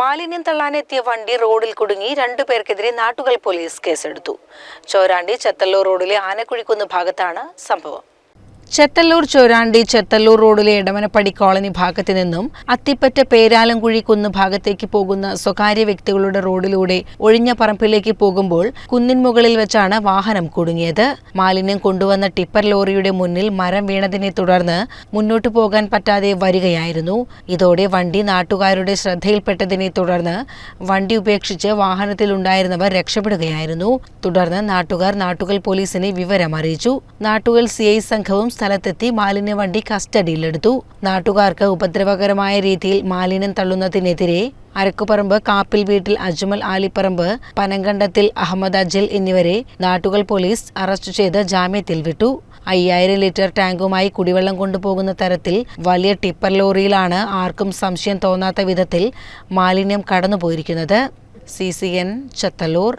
മാലിന്യം തള്ളാനെത്തിയ വണ്ടി റോഡിൽ കുടുങ്ങി രണ്ടുപേർക്കെതിരെ നാട്ടുകൽ പോലീസ് കേസെടുത്തു. ചോരാണ്ടി ചത്തല്ലോ റോഡിലെ ആനക്കുഴിക്കുന്ന് ഭാഗത്താണ് സംഭവം. ചെത്തല്ലൂർ ചോരാണ്ടി ചെത്തല്ലൂർ റോഡിലെ എടമനപ്പടി കോളനി ഭാഗത്ത് നിന്നും അത്തിപ്പറ്റ പേരാലംകുഴി കുന്ന് ഭാഗത്തേക്ക് പോകുന്ന സ്വകാര്യ വ്യക്തികളുടെ റോഡിലൂടെ ഒഴിഞ്ഞ പറമ്പിലേക്ക് പോകുമ്പോൾ കുന്നിൻമുകളിൽ വെച്ചാണ് വാഹനം കുടുങ്ങിയത്. മാലിന്യം കൊണ്ടുവന്ന ടിപ്പർ ലോറിയുടെ മുന്നിൽ മരം വീണതിനെ തുടർന്ന് മുന്നോട്ടു പോകാൻ പറ്റാതെ വരികയായിരുന്നു. ഇതോടെ വണ്ടി നാട്ടുകാരുടെ ശ്രദ്ധയിൽപ്പെട്ടതിനെ തുടർന്ന് വണ്ടി ഉപേക്ഷിച്ച് വാഹനത്തിലുണ്ടായിരുന്നവർ രക്ഷപ്പെടുകയായിരുന്നു. തുടർന്ന് നാട്ടുകാർ നാട്ടുകൽ പോലീസിനെ വിവരം അറിയിച്ചു നാട്ടുകൽ സി സംഘവും സ്ഥലത്തെത്തി മാലിന്യ വണ്ടി കസ്റ്റഡിയിലെടുത്തു. നാട്ടുകാർക്ക് ഉപദ്രവകരമായ രീതിയിൽ മാലിന്യം തള്ളുന്നതിനെതിരെ അരക്കുപറമ്പ് കാപ്പിൽ വീട്ടിൽ അജ്മൽ ആലിപ്പറമ്പ് പനങ്കണ്ടത്തിൽ അഹമ്മദ് അജിൽ എന്നിവരെ നാട്ടുകൾ പോലീസ് അറസ്റ്റ് ചെയ്ത് ജാമ്യത്തിൽ വിട്ടു. അയ്യായിരം ലിറ്റർ ടാങ്കുമായി കുടിവെള്ളം കൊണ്ടുപോകുന്ന തരത്തിൽ വലിയ ടിപ്പർ ലോറിയിലാണ് ആർക്കും സംശയം തോന്നാത്ത വിധത്തിൽ മാലിന്യം കടന്നുപോയിരിക്കുന്നത്. C C N Chathallur.